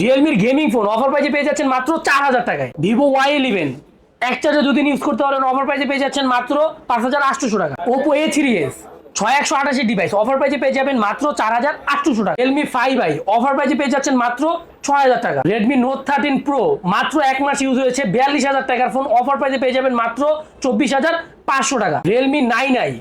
রিয়েলমির gaming phone offer প্রাইজে পেয়ে যাচ্ছেন মাত্র চার হাজার টাকায়। ভিভো ওয়াই ইলেভেন এক চার্জে দুদিন ইউজ করতে পারেন অফার প্রাইজে পেয়ে যাচ্ছেন মাত্র পাঁচ হাজার আটশোশো টাকা। ওপো এ থ্রি এস ছয় একশো আঠাশি ডিভাইস অফার প্রাইজে পেয়ে যাবেন মাত্র চার হাজার আটশোশো টাকা। রিয়েলমি ফাইভ আই অফার প্রাইজে পেয়ে যাচ্ছেন মাত্র ছয় হাজার টাকা। রেডমি নোট থার্টিন প্রো মাত্র এক মাস ইউজ হয়েছে, বিয়াল্লিশ হাজার টাকার ফোন অফার প্রাইজে পেয়ে যাবেন মাত্র চব্বিশ হাজার পাঁচশো টাকা। Realme nine I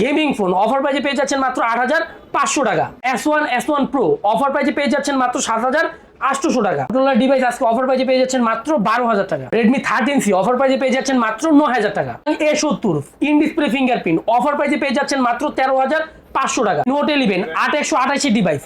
gaming phone. Offer প্রাইজে পেয়ে যাচ্ছেন মাত্র আট হাজার পাঁচশো টাকা। S one S one pro offer প্রাইজে পেয়ে যাচ্ছেন মাত্র সাত হাজার আটশোশো টাকা। আপনার ডিভাইস আজকে অফার প্রাইজে পেয়ে যাচ্ছেন মাত্র বারো হাজার টাকা। রেডমি থার্টিন সি অফার প্রাইজে পেয়ে যাচ্ছেন মাত্র ন হাজার টাকা। এ সত্তর ইন ডিসপ্লে ফিঙ্গারপ্রিন্ট অফার প্রাইজে পেয়ে যাচ্ছেন মাত্র তেরো হাজার পাঁচশো টাকা। নোট ইলেভেন আট একশো আঠাশি ডিভাইস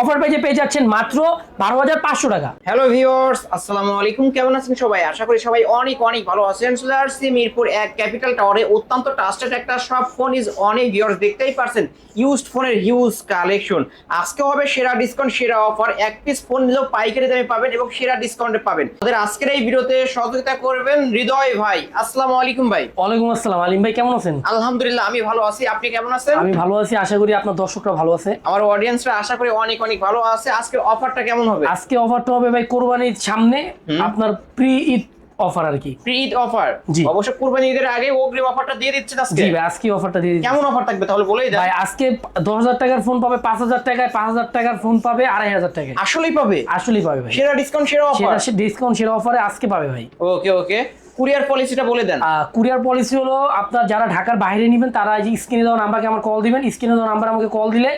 অফার প্রাইজে পেয়ে যাচ্ছেন মাত্র বারো হাজার পাঁচশো টাকা। হ্যালো ভিউয়ার্স আসসালামু আলাইকুম। কেমন আছেন সবাই? আশা করি সবাই অনেক অনেক ভালো আছেন। চলে আসছি মিরপুর এক ক্যাপিটাল টাওয়ারে অত্যন্ত ট্রাস্টেড একটা সব ফোন ইজ অনেক ভিউয়ার্স দেখতেই পারছেন ইউজড ফোনের হিউজ কালেকশন আজকে হবে সেরা ডিসকাউন্ট সেরা অফার এক পিস ফোন নিলেও পাইকারি দামে পাবেন এবং সেরা ডিসকাউন্টে পাবেন। আমাদের আজকের এই ভিডিওতে সহযোগিতা করবেন হৃদয় ভাই। আসসালামু আলাইকুম ভাই। ওয়ালাইকুম আসসালাম। আলিম ভাই কেমন আছেন? আলহামদুলিল্লাহ আমি ভালো আছি। আপনি কেমন আছেন? আমি ভালো আছি। আশা করি আপনার দর্শকরা ভালো আছে। আমার অডিয়েন্সরা আশা করি অনেক অনেক ভালো আছে। আজকে অফারটা কেমন হবে? আজকে অফারটা হবে ভাই কোরবানির সামনে আপনার প্রি ঈদ অফার আর কি। প্রি ঈদ অফার জি। অবশ্য কুরবানি ঈদের আগে অগ্রিম অফারটা দিয়ে দিচ্ছেন আজকে। জি ভাই আজকে অফারটা দিয়ে দিচ্ছি। কেমন অফার থাকবে তাহলে বলেই দেন। ভাই আজকে দশ হাজার টাকার ফোন পাবে পাঁচ হাজার টাকায় পাঁচ হাজার টাকার ফোন পাবে আড়াই হাজার টাকায়। আসলেই পাবে? আসলেই পাবে ভাই। সেরা ডিসকাউন্ট সেরা অফার সেটা ডিসকাউন্ট সেরা অফারে আজকে পাবে ভাই। ওকে ওকে। কুরিয়ার পলিসিটা বলে দেন। কুরিয়ার পলিসি হলো আপনার যারা ঢাকার বাইরে নেবেন তারা স্ক্রিনে দেওয়া নাম্বারকে আমার কল দিবেন। স্ক্রিনে দেওয়া নাম্বার আমাকে কল দিলে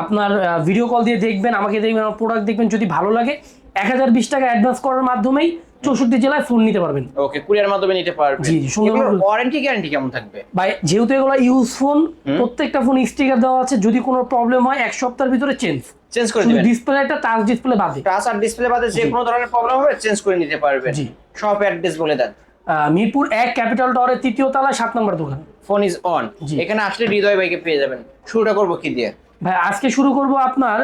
আপনার ভিডিও কল দিয়ে দেখবেন আমাকে দেখবেন আমার প্রোডাক্ট দেখবেন যদি ভালো লাগে এক হাজার বিশ টাকা অ্যাডভান্স করার মাধ্যমেই চৌষট্টি জেলায় ফোন নিতে পারবেন। ওকে কুরিয়ার মাধ্যমে নিতে পারবে জি, সুন্দর ওয়ারেন্টি গ্যারান্টি কেমন থাকবে? ভাই যেহেতু এগুলো ইউজ ফোন প্রত্যেকটা ফোন স্টিকার দেওয়া আছে যদি কোনো প্রবলেম হয় এক সপ্তাহের ভিতরে চেঞ্জ চেঞ্জ করে দিবেন। ডিসপ্লে একটা টাচ ডিসপ্লে বাদে। টাচ আর ডিসপ্লে বাদে যে কোনো ধরনের প্রবলেম হবে চেঞ্জ করে নিতে পারবেন। জি। শপ অ্যাড্রেস বলে দেন। মিরপুর এক ক্যাপিটাল টাওয়ারের তৃতীয় তলায় সাত নম্বর দোকান। Phone is on. এখানে আসলে হৃদয় ভাইকে পেয়ে যাবেন। শুরুটা করব কি দিয়ে? ভাই আজকে শুরু করব আপনার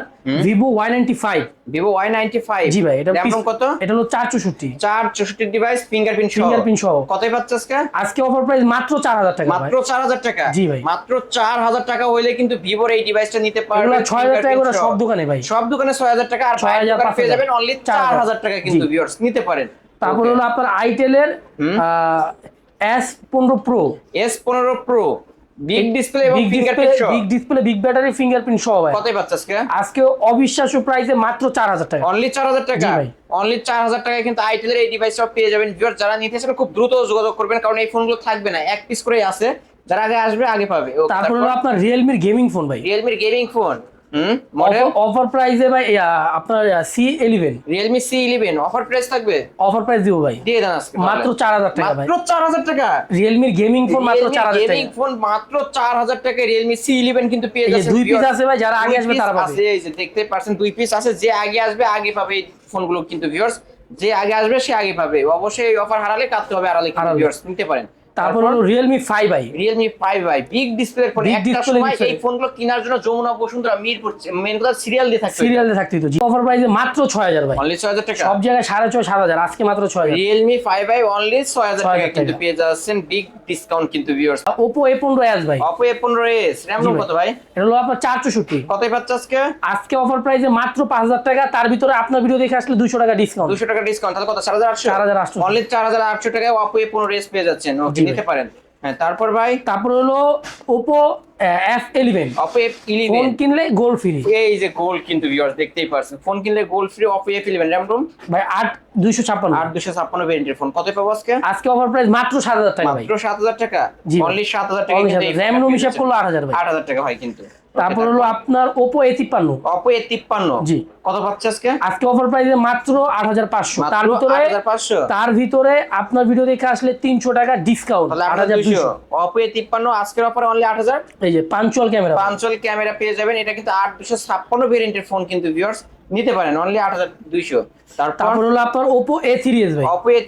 Vivo Y ninety five Vivo Y ninety five জি ভাই এটা র্যাম কত? এটা হলো চার চৌষট্টি। চার চৌষট্টি ডিভাইস ফিঙ্গারপ্রিন্ট সহ। Fingerprint সহ। কতই পাচ্ছে আজকে? আজকে অফার প্রাইস মাত্র চার হাজার টাকা মাত্র চার হাজার টাকা? জি ভাই। মাত্র চার হাজার টাকা হইলে কিন্তু ভিভোর এই ডিভাইসটা নিতে পারবেন ছয় হাজার টাকা করে সব দোকানে ভাই। সব দোকানে ছয় হাজার টাকা আর 6,000, ছয় হাজার পেয়ে যাবেন অনলি চার 4,000 হাজার টাকা কিন্তু। ভিউয়ার্স নিতে পারেন। তারপর হলো আপনার আইটেলের এস পনেরো প্রো এস পনেরো প্রো বিগ ডিসপ্লে এবং ফিঙ্গারপ্রিন্ট সহ। Big display big battery fingerprint সহ ভাই। কতই পাচ্ছ আজকে? আজকে অবিশ্বাস্য প্রাইসে মাত্র চার হাজার টাকা। অনলি চার হাজার টাকা? ভাই। অনলি চার হাজার টাকায় কিন্তু আইটেলের এই সব পেয়ে যাবেন। ভিউয়ার যারা নিতে চান খুব দ্রুত যোগাযোগ করবেন কারণ এই ফোনগুলো থাকবে না। এক পিস করেই আছে। যারা আগে আসবে আগে পাবে। তারপর হলো আপনার রিয়েলমির গেমিং ফোন ভাই। রিয়েলমির গেমিং ফোন মডেল? অফার প্রাইসে ভাই আপনার C eleven Realme C eleven offer price থাকবে? অফার প্রাইস দিব ভাই। দিয়ে দেন আজকে মাত্র চার হাজার টাকা মাত্র চার হাজার টাকা? রিয়েলমির গেমিং ফোন মাত্র চার হাজার গেমিং ফোন মাত্র চার হাজার টাকা রিয়েলমি সি ইলেভেন কিন্তু পেয়ে যাচ্ছে দুই পিস আছে ভাই যারা আগে আসবে তারা পাবে। এই যে দেখতে পাচ্ছেন দুই পিস আছে যে আগে আসবে আগে পাবে এই ফোনগুলো কিন্তু ভিউয়ার্স যে আগে আসবে সে আগে পাবে। অবশ্যই এই অফার হারালে কাটতে হবে আড়ালে কিন্তু। ভিউয়ার্স নিতে পারেন। তারপর হলো I Realme five I big display phone একটা সময় এই ফোনগুলো কেনার জন্য যমুনা বসুন্ধরা মিরপুর মেন কথা সিরিয়াল দিয়ে থাকতো সিরিয়ালে থাকতে তো অফার প্রাইসে মাত্র ছয় হাজার ভাই। অনলি ছয় হাজার টাকা? সব জায়গায় সাড়ে ছয় সাত হাজার। আজকে মাত্র ছয় হাজার। রিয়েলমি ফাইভ আই অনলি 6,000 টাকা কিন্তু পেয়ে যাচ্ছেন। বিগ ডিসকাউন্ট কিন্তু ভিউয়ার্স পনেরো এস ভাই। অপো এ পনেরো এস ভাই। কত ভাই? এটা হলো আপনার চার চৌষট্টি। কতই পাচ্ছে আজকে? আজকে অফার প্রাইসে মাত্র পাঁচ হাজার টাকা। তার ভিতরে আপনার ভিডিও দেখে আসলে দুশো টাকা ডিসকাউন্ট দুশো টাকা ডিসকাউন্ট তাহলে কত? চার হাজার আটশো? 4,800 অনলি চার হাজার আটশো টাকায় অপো এ পনেরো পেয়ে যাচ্ছেন। ওকে। নিতে পারেন। হ্যাঁ তারপর ভাই? তারপর হলো Oppo F eleven Oppo F phone কিনলে গোল ফ্রি এই যে গোল কিন্তু ভিউয়ার্স দেখতেই পারছেন। ফোন কিনলে গোল free Oppo F eleven RAM ROM ভাই আট দুইশো ছাপ্পান্ন। আট দুশো ছাপ্পান্ন ভেরিয়েন্টের ফোন কত পাবো আজকে? আজকে অফার প্রাইস মাত্র সাত হাজার টাকা মাত্র সাত হাজার টাকা? অনলি সাত হাজার টাকা র্যাম রুম হিসাব করলে 8,000 ভাই। আট হাজার টাকা হয় কিন্তু। তারপর হলো আপনার ওপো এ তিপ্পান্ন। অপো এ তিপ্পান্ন। জি। কত পাচ্ছে আজকে? আজকে অফার প্রাইস মাত্র আট হাজার পাঁচশো। তার ভিতরে 8,500 তার ভিতরে আপনার ভিডিও দেখে আসলে তিনশো টাকা ডিসকাউন্ট আট হাজার অপো এ তিপ্পান্ন আজকের অফারে অনলি আট হাজার। এই যে পাঞ্চল ক্যামেরা পাঞ্চল ক্যামেরা পেয়ে যাবেন। এটা কিন্তু আট দুশো ছাপ্পান্ন ভেরিয়েন্টের ফোন কিন্তু ভিউয়ার্স নিতে পারেন অনলি আট হাজার দুইশো। তারপর হলো আপনার ওপো এ ভাই। অপো এ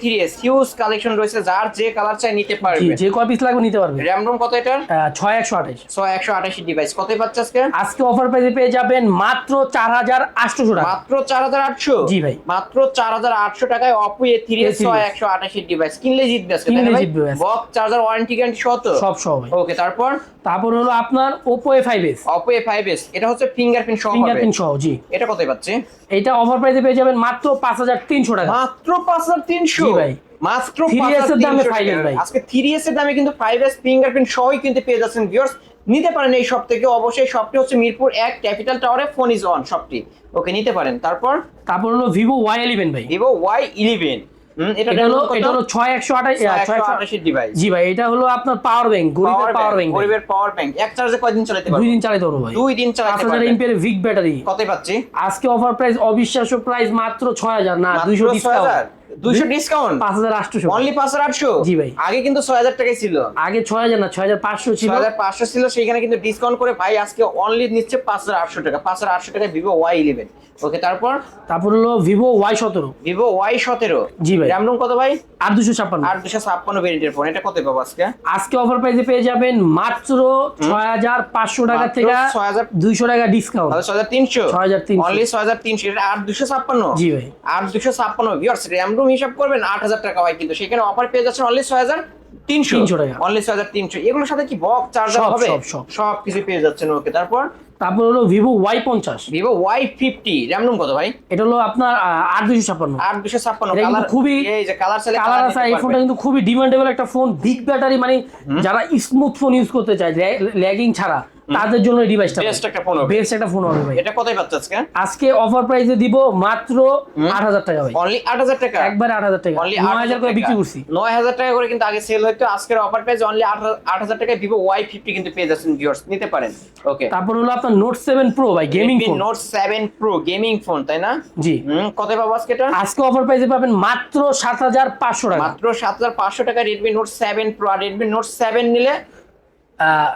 হিউজ কালেকশন রয়েছে যার যে কালার চাই নিতে পারবে। যে কয় পিস লাগবে নিতে পারবে? র্যাম রোম কত এটার? ছয় একশো আঠাশ। ছয় একশো আঠাশি ডিভাইস পাচ্ছে আজকে? আজকে অফার প্রাইসে পেয়ে যাবেন মাত্র চার হাজার আটশোশো টাকা। মাত্র চার হাজার আটশো? জি ভাই। মাত্র চার হাজার আটশো টাকায় অপো এ এস ছয় একশো আঠাশি ডিভাইস কিনলে জিতবে আজকে কিনলে জিতবে। বক্স চার্জার ওয়ারেন্টি গ্যারান্টি সহ তো? সব ওকে তারপর? তারপর হলো আপনার Oppo A five S Oppo A five S এটা হচ্ছে ফিঙ্গারপ্রিন্ট সহ ফিঙ্গারপ্রিন্ট সহ জি। এটা কতই পাচ্ছে? পাচ্ছি এটা অফার প্রাইসে পেয়ে যাবেন মাত্র পাঁচ হাজার তিনশো টাকা। মাত্র পাঁচ হাজার তিনশো? জি ভাই। মাত্র 3S এর দামে 5S ভাই। আজকে থ্রি এস এর দামে কিন্তু ফাইভ এস ফিঙ্গারপ্রিন্ট সহই কিন্তু পেয়ে যাচ্ছেন ভিউয়ার্স নিতে পারেন এই শপ থেকে। অবশ্যই শপটি হচ্ছে মিরপুর এক ক্যাপিটাল টাওয়ারে ফোন ইজ অন শপটি ওকে নিতে পারেন। তারপর? তারপর হলো ভিভো ওয়াই ইলেভেন ভাই। ভিভো ওয়াই ইলেভেন এটা এটা হলো এটা হলো ছয় ডিভাইস জি ভাই এটা হলো আপনার পাওয়ার ব্যাংক গরিবের পাওয়ার ব্যাংক গরিবের পাওয়ার ব্যাংক এক চার্জে কয়দিন চালাতে দুই দিন চালাতে পারব ভাই। দুই দিন চালাতে হাজার পারবেন। এমপিএর ভিক ব্যাটারি কতই পাচ্ছি? আজকে অফার প্রাইস অবিশ্বাস্য প্রাইস মাত্র ছয় হাজার না মাত্র দুইশো 6,000 ডিসকাউন্ট দুইশো ডিসকাউন্ট পাঁচ হাজার আটশোশো অনলি পাঁচ হাজার আটশো? জি ভাই। আগে কিন্তু ছয় হাজার টাকাই ছিল। আগে ছয় হাজার না ছয় হাজার পাঁচশো ছিল। ছয় হাজার পাঁচশো ছিল সেখানে কিন্তু ডিসকাউন্ট করে ভাই আজকে অনলি নিচ্ছে পাঁচ হাজার আটশো টাকা। পাঁচ হাজার আটশো টাকা ভিভো ওয়াই ইলেভেন ওকে তারপর? তারপর হলো ভিভো ওয়াই সতেরো। ভিভো ওয়াই সতেরো। জি ভাই। কত ভাই? আর দুশো ছাপ্পান্ন। আর দুশো ছাপ্পান্ন ভেরিয়েন্টের ফোন এটা কত পাবো আজকে? আজকে অফার প্রাইসে পেয়ে যাবেন মাত্র ছয় হাজার পাঁচশো টাকা মাত্র থেকে 6,000 দুইশো টাকা ডিসকাউন্ট তাহলে ছয় হাজার তিনশো। 6,300 অনলি ছয় হাজার তিনশো। এটা আট দুশো ছাপ্পান্ন। জি ভাই। আট দুশো ছাপ্পান্ন। ভিউয়ার্স র্যাম রুম হিসাব করবেন আট হাজার টাকা হয় কিন্তু। সেখানে অফার পেয়ে যাচ্ছেন অনলি ছয় হাজার তিনশো। 300 টাকা। অনলি ছয় হাজার তিনশো। এগুলোর সাথে কি বক্স চার্জার হবে? সব, কিছু পেয়ে যাচ্ছেন। ওকে তারপর? তারপর হলো ভিভো ওয়াই পঞ্চাশ। Vivo Y fifty RAM ROM কত ভাই? এটা হলো আপনার আট দুশো ছাপ্পান্ন। আট দুশো ছাপ্পান্ন। কালার খুবই- এই যে কালার কালার আছে এই ফোনটা কিন্তু খুবই ডিমান্ডেবল একটা ফোন বিগ ব্যাটারি মানে যারা স্মুথ ফোন ইউজ করতে চায় ল্যাগিং ছাড়া। তাদের জন্য এই ডিভাইসটা Best একটা phone হবে। বেস্ট একটা ফোন হবে ভাই। এটা কতই পাচ্ছে আজকে? আজকে অফার প্রাইসে দিব মাত্র আট হাজার টাকা ভাই। অনলি আট হাজার টাকা? একবার আট হাজার টাকা। অনলি নয় হাজার করে বিক্রি করছি। নয় হাজার টাকা করে কিন্তু আগে সেল হতো আজকের অফার প্রাইস অনলি আট হাজার টাকায় ভিভো ওয়াই ফিফটি কিন্তু পেয়ে যাচ্ছেন ভিউয়ার্স নিতে পারেন। ওকে তারপর হলো আপনার নোট সেভেন প্রো ভাই gaming phone note seven pro gaming phone তাই না? জি। কত পাবো আজকে এটা? আজকে অফার প্রাইসে পাবেন মাত্র সাত হাজার পাঁচশো টাকা। মাত্র সাত হাজার পাঁচশো টাকা রেডমি নোট সেভেন প্রো আর রেডমি নোট সেভেন নিলে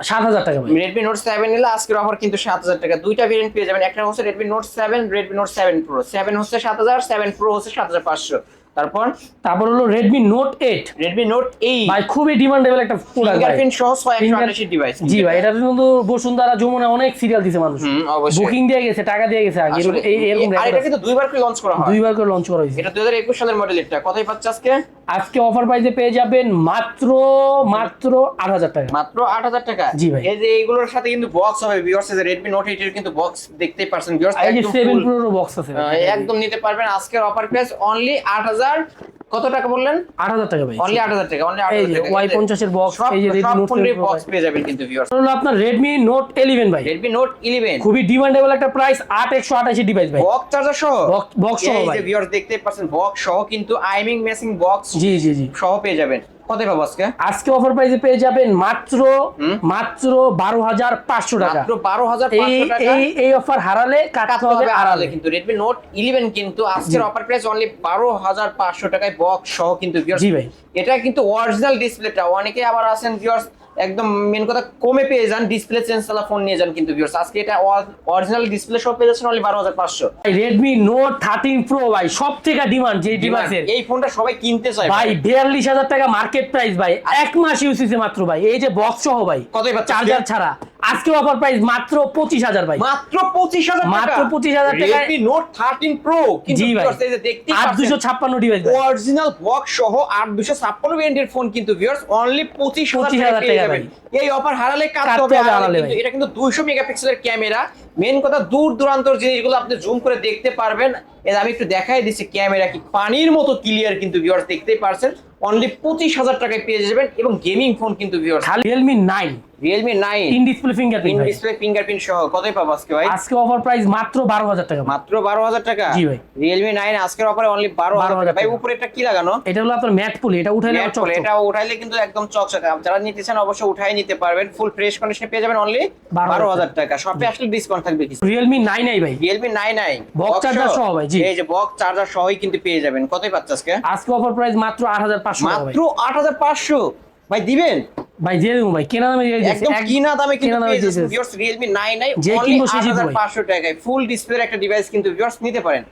সাত হাজার টাকা রেডমি নোট সেভেন নিলে আজকের অফার কিন্তু সাত হাজার টাকা। দুইটা ভেরিয়েন্ট পেয়ে যাবেন। একটা হচ্ছে Redmi note seven Redmi note seven pro seven হচ্ছে সাত হাজার সেভেন প্রো হচ্ছে সাত হাজার পাঁচশো। তারপর তারপর হলো Redmi note eight Redmi note eight ভাই খুবই ডিমান্ডেবল একটা প্রোডাক্ট ভাই। ফিঙ্গারপ্রিন্ট সহ ছয় একশো Finger- আটাশি ডিভাইস জি ভাই এটা কিন্তু বসুন্ধরা যমুনা অনেক সিরিয়াল দিছে মানুষ। অবশ্যই। বুকিং দিয়ে গেছে টাকা দিয়ে গেছে আগে। এরকম- এই এরকম আর এটা কিন্তু দুইবার করে লঞ্চ করা হয়। দুইবার করে লঞ্চ করা হয়েছে। এটা দুই হাজার একুশ সালের মডেল এটা। কথাই পাচ্ছে আজকে? আজকে অফার প্রাইসে পেয়ে যাবেন মাত্র মাত্র আট হাজার টাকা। মাত্র আট হাজার টাকা। জি ভাই। এই যে এইগুলোর সাথে কিন্তু বক্স হবে ভিউয়ার্স এই রেডমি নোট এইট এর কিন্তু বক্স দেখতেই পারছেন। ভিউয়ার্স যে সেভেন প্রোর বক্স আছে একদম নিতে পারবেন। আজকের অফার প্রাইস অনলি আট হাজার কত টাকা বললেন? আট হাজার টাকা ভাই। অনলি আট হাজার টাকা অনলি টাকা ওয়াই পঞ্চাশের বক্স এই যে রেডমি নোট বক্স পেয়ে যাবেন কিন্তু ভিউয়ার্স হলো আপনার রেডমি নোট ইলেভেন ভাই। রেডমি নোট ইলেভেন খুবই ডিমান্ডেবল একটা প্রাইস আট একশো আঠাশি ডিভাইস ভাই। বক্স চার্জার সহ? বক্স সহ ভাই এই। যে ভিউয়ার্স দেখতে পাচ্ছেন বক্স সহ কিন্তু আইমিং মেসিং বক্স জি জি জি। সহ পেয়ে যাবেন। কত পাবো আজকে? আজকে অফার প্রাইসে পেয়ে যাবেন মাত্র মাত্র বারো হাজার পাঁচশো টাকা। মাত্র বারো হাজার এই এই অফার হারালে কাটতে হবে হারালে আড়ালে কিন্তু রেডমি নোট ইলেভেন কিন্তু আজকের অফার প্রাইস অনলি বারো হাজার পাঁচশো টাকায় বক্স সহ কিন্তু জি ভাই। এটা কিন্তু অরিজিনাল ডিসপ্লেটা অনেকে আবার আছেন ভিউয়ার্স একদম মেন কথা কমে পেয়ে যান ডিসপ্লে চেঞ্জ চালা ফোন নিয়ে যান কিন্তু ভিউয়ার্স আজকে এটা অরিজিনাল ডিসপ্লে সব পেয়ে যাচ্ছেন অনলি বারো হাজার পাঁচশো। রেডমি নোট থার্টিন প্রো ভাই সব থেকে ডিমান্ড যে ডিভাইসের এই ফোনটা সবাই কিনতে চায় ভাই বিয়াল্লিশ হাজার টাকা মার্কেট প্রাইস ভাই। এক মাস ইউজ হয়েছে মাত্র ভাই। এই যে বক্স সহ ভাই কতই পাচ্ছে? চার্জার ছাড়া। আজকে অফার প্রাইস মাত্র পঁচিশ হাজার ভাই। মাত্র পঁচিশ হাজার মাত্র 25,000 টাকায়- রেডমি নোট থার্টিন প্রো জি ভাই। আট দুশো ছাপ্পান্ন ডিভাইস অরিজিনাল বক্স সহ আট দুশো ছাপ্পান্ন ফোন কিন্তু ভিউয়ার্স অনলি পঁচিশ 25,000 হাজার টাকা টাকা। এই অফার হারালে কাটতে হবে ভাই। এটা কিন্তু দুইশো মেগাপিক্সেলের ক্যামেরা মেন কথা দূর দূরান্তর জিনিসগুলো আপনি জুম করে দেখতে পারবেন। আমি একটু দেখাই দিচ্ছি ক্যামেরা কি পানির মতো ক্লিয়ার কিন্তু ভিউয়ার্স দেখতেই পারছেন। অনলি পঁচিশ হাজার টাকায় পেয়ে যাবেন এবং গেমিং ফোন কিন্তু Realme nine Realme nine in display fingerprint display fingerprint সহ কতই পাবো আজকে ভাই? আজকে অফার প্রাইস মাত্র বারো হাজার টাকা। মাত্র বারো হাজার টাকা? জি ভাই। রিয়েলমি নাইন আজকের অফারে অনলি বারো হাজার টাকা। ভাই উপরে এটা কি লাগানো? এটা হলো আপনার ম্যাট পুলি এটা উঠাইলে এটা উঠাইলে কিন্তু একদম চকচকে। যারা নিতে চান অবশ্যই উঠাই নিতে পারবেন। ফুল ফ্রেশ কন্ডিশনে পেয়ে যাবেন অনলি বারো হাজার টাকা। শপে আসলে ডিসকাউন্ট থাকবে কিছু। রিয়েলমি নাইন আই ভাই। Realme nine I Box charger সহ? ভাই, জি। এই যে বক্স চার্জার সহই কিন্তু পেয়ে যাবেন। কতই পাচ্ছে আজকে? আজকে অফার প্রাইস মাত্র আট হাজার পাঁচশো। মাত্র আট হাজার পাঁচশো। ভাই দিবেন? ভাই দিয়ে দেবো ভাই। কেনা দামে একদম কিনা দামে কিন্তু কেনা দামে। ভিউয়ার্স রিয়েলমি নাইন আই যে কিনবো সে আট জিতবে হাজার ভাই। পাঁচশো টাকায়। ফুল ডিসপ্লের একটা ডিভাইস কিন্তু ভিউয়ার্স নিতে পারেন।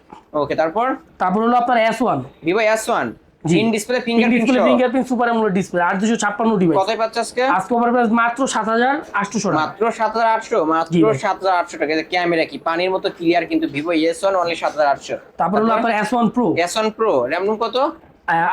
ওকে তারপর? তারপর হলো আপনার S one Vivo S one G. In display fingerprint display fingerprint super AMOLED display আট দুশো ছাপ্পান্ন ডিভাইস কতই পাচ্ছে আজকে? আজকে অফার প্রাইস মাত্র সাত হাজার আটশোশো টাকা। মাত্র সাত হাজার আটশো মাত্র জি ভাই। সাত হাজার আটশো টাকা। ক্যামেরা কি? পানির মতো ক্লিয়ার কিন্তু ভিভো এস ওয়ান অনলি সাত হাজার আটশো। তারপর হলো আপনার S one pro S one pro RAM কত?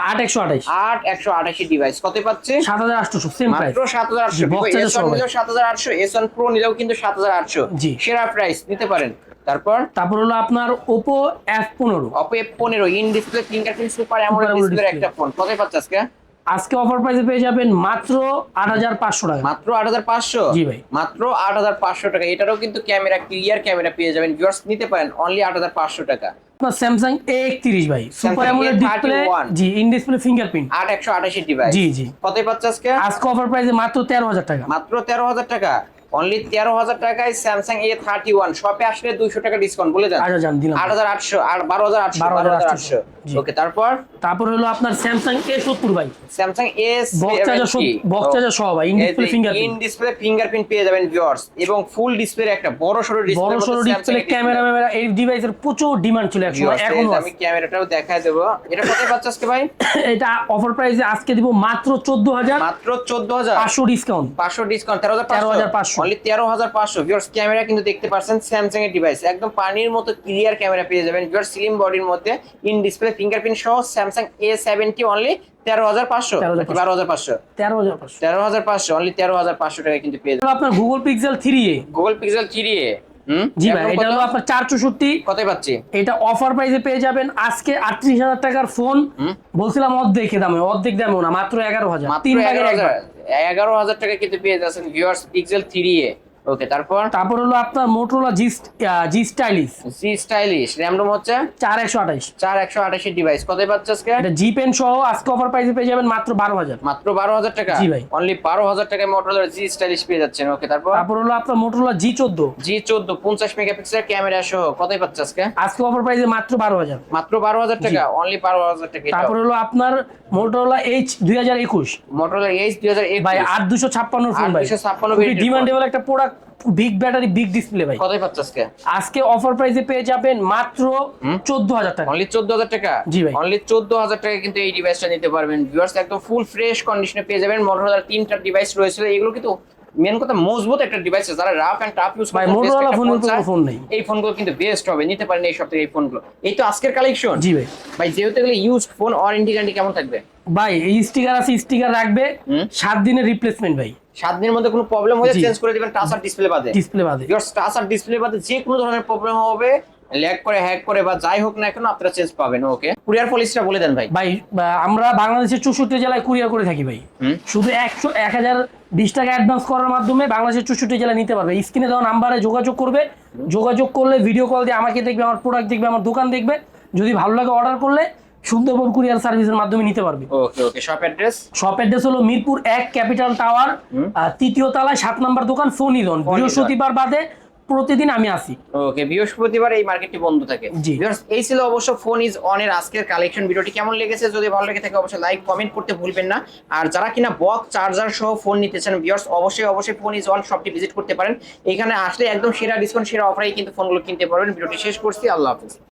আট একশো আঠাইশ আট একশো আঠাশি ডিভাইস কত পাচ্ছে? সাত হাজার সেম প্রাইস মাত্র সাত হাজার আটশো। এস ওয়ান নিলেও সাত হাজার আটশো এস ওয়ান প্রো নিলেও কিন্তু সাত হাজার আটশো। জি। সেরা প্রাইস নিতে পারেন। তারপর? তারপর হলো আপনার ওপো এফ পনেরো। এফ পনেরো in display fingerprint super display। একটা ফোন কোথায় পাচ্ছে আজকে? আজকে অফার প্রাইসে পেয়ে যাবেন মাত্র আট হাজার পাঁচশো টাকা। মাত্র আট হাজার পাঁচশো? জি ভাই। মাত্র আট হাজার পাঁচশো টাকা। এটারও কিন্তু ক্যামেরা ক্লিয়ার ক্যামেরা পেয়ে যাবেন। ভিউয়ার্স নিতে পারেন অনলি আট হাজার পাঁচশো টাকা। স্যামসাং এ একত্রিশ ভাই। সুপার অ্যামোলেড ডিসপ্লে জি ইন ডিসপ্লে ফিঙ্গারপ্রিন্ট আট একশো আঠাশি ডিভাইস জি, জি। কোথায় পাচ্ছে আজকে? আজকে অফার প্রাইস মাত্র তেরো হাজার টাকা। মাত্র তেরো হাজার টাকা। অনলি তেরো হাজার টাকায় স্যামসাং এ থার্টি ওয়ান শপে আসলে দুইশো টাকা ডিসকাউন্ট বলে দেন। আচ্ছা আট হাজার আটশো আর বারো হাজার আটশো বারো হাজার আটশো ওকে তারপর? তারপর হলো আপনার স্যামসাং এ সত্তর ভাই। স্যামসাং এস বক্স চার্জার সহ ভাই ইন ডিসপ্লে ফিঙ্গারপ্রিন্ট পেয়ে যাবেন ভিউয়ার্স এবং ফুল ডিসপ্লে একটা বড় সরো ডিসপ্লে বড় সড়ো ডিসপ্লে ক্যামেরা ম্যামেরা এই ডিভাইসের প্রচুর ডিমান্ড ছিল একসময় এখনও আমি ক্যামেরাটাও দেখায় দেবো। এটা কোথায় পাচ্ছে আজকে ভাই? এটা অফার প্রাইসে আজকে দিব মাত্র চোদ্দ হাজার মাত্র চোদ্দ হাজার। পাঁচশো ডিসকাউন্ট পাঁচশো ডিসকাউন্ট তেরো হাজার পাঁচশো। 13,500 অনলি তেরো হাজার পাঁচশো। ভিওর্স ক্যামেরা কিন্তু দেখতে পাচ্ছেন স্যামসাং এর ডিভাইস একদম পানির মতো ক্লিয়ার ক্যামেরা পেয়ে যাবেন। ভিওর স্লিম বডির মধ্যে ইন ডিসপ্লে ফিঙ্গারপ্রিন্ট সহ স্যামসাং এ সেভেন্টি অনলি তেরো হাজার পাঁচশো। বারো হাজার পাঁচশো। তেরো হাজার পাঁচশো। তেরো হাজার পাঁচশো অনলি তেরো হাজার পাঁচশো টাকা কিন্তু পেয়ে যাবেন। আপনার Google Pixel three A Google Pixel three A জি ভাই এটা হলো আপনার চার চৌষট্টি। কথাই পাচ্ছি? এটা অফার প্রাইসে পেয়ে যাবেন আজকে আটত্রিশ হাজার টাকার ফোন। বলছিলাম অর্ধেক দামে অর্ধেক দামে না মাত্র এগারো হাজার। এগারো হাজার। টাকা কিন্তু পেয়ে যাচ্ছেন viewers Pixel three A. Okay তারপর? তারপর হলো আপনার Motorola G G stylish G stylish RAM ROM হচ্ছে? চার একশো আঠাইশ চার একশো আঠাশি ডিভাইস কোথায় পাচ্ছে আজকে? এটা জি পেন সহ আজকে অফার প্রাইসে পেয়ে যাবেন মাত্র বারো হাজার। মাত্র বারো হাজার টাকা? জি ভাই। অনলি বারো হাজার টাকায় মোটরোলার জি স্টাইলিশ পেয়ে যাচ্ছেন। ওকে তারপর? তারপর হলো আপনার মোটরোলা জি চোদ্দ। জি চোদ্দ পঞ্চাশ মেগাপিক্সেল ক্যামেরা সহ কোথায় পাচ্ছে আজকে? আজকে অফার প্রাইসে মাত্র বারো হাজার। মাত্র বারো হাজার টাকা? অনলি বারো হাজার টাকা তারপর হলো আপনার মোটরোলা এইচ দুই হাজার একুশ। মোটরোলা এইচ দুই হাজার ভাই আট দুশো ছাপ্পান্ন ফোন ভাই। 856 খুবই ডিমান্ডেবল একটা product big battery big display ভাই। কোথায় পাচ্ছে আজকে? আজকে অফার প্রাইসে পেয়ে যাবেন মাত্র চোদ্দ হাজার টাকা। অনলি চোদ্দ হাজার টাকা? জি ভাই। অনলি চোদ্দ হাজার টাকা কিন্তু এই ডিভাইসটা নিতে পারবেন। ভিউয়ার্স একদম ফুল ফ্রেশ কন্ডিশনে পেয়ে যাবেন। মোটরোলার তিনটা ডিভাইস রয়েছে। এগুলো কিন্তু মেন কথা মজবুত একটা ডিভাইস যারা rough and tough use phone এর কোনো phone নেই। এই ফোনগুলো কিন্তু বেস্ট হবে। নিতে পারেন এই সপ্তাহে এই ফোনগুলো এই তো আজকের কালেকশন জি ভাই। ভাই যেহেতু এগুলো ইউজ ফোন ওয়ারেন্টি গ্যারান্টি কেমন থাকবে? ভাই এই স্টিকার আছে স্টিকার রাখবে। হুম। সাত দিনের রিপ্লেসমেন্ট ভাই। সাত দিনের মধ্যে কোনো প্রবলেম হলে চেঞ্জ করে দিবেন টাচ আর ডিসপ্লে বাদে। ডিসপ্লে বাদে। টাচ আর ডিসপ্লে বাদে যে কোনো ধরনের প্রবলেম হবে ল্যাগ করে হ্যাক করে বা যাই হোক না কেন আপনারা চেঞ্জ পাবেন ওকে কুরিয়ার পলিসিটা বলে দেন ভাই। ভাই আমরা বাংলাদেশের চৌষট্টি জেলায় কুরিয়ার করে থাকি ভাই। শুধু একশো এক হাজার বিশ টাকা অ্যাডভান্স করার মাধ্যমে বাংলাদেশের চৌষট্টি জেলায় নিতে পারবে। স্ক্রিনে দেওয়া নাম্বারে যোগাযোগ করবে। যোগাযোগ করলে ভিডিও কল দিয়ে আমাকে দেখবে আমার প্রোডাক্ট দেখবে আমার দোকান দেখবে। যদি ভালো লাগে অর্ডার করলে সুন্দরবন কুরিয়ার সার্ভিসের মাধ্যমে নিতে পারবে। Okay okay shop address shop address হলো মিরপুর এক ক্যাপিটাল টাওয়ার তৃতীয় তলায় সাত নম্বর দোকান ফোনিদন বৃহস্পতিবার বাদে প্রতিদিন আমি আসি। ওকে বৃহস্পতিবার এই মার্কেটটি বন্ধ থাকে। জি। এই ছিল অবশ্য ফোন ইজ অন এর আজকের কালেকশন ভিডিওটি কেমন লেগেছে যদি ভালো লেগে থাকে অবশ্যই লাইক কমেন্ট করতে ভুলবেন না। আর যারা কিনা বক্স চার্জার সহ ফোন নিতে চান ভিউয়ার্স অবশ্যই অবশ্যই ফোন ইজ অন শপটি ভিজিট করতে পারেন। এখানে আসলে একদম সেরা ডিসকাউন্ট সেরা অফারেই কিন্তু ফোনগুলো কিনতে পারবেন। ভিডিওটি শেষ করছি আল্লাহ হাফিজ।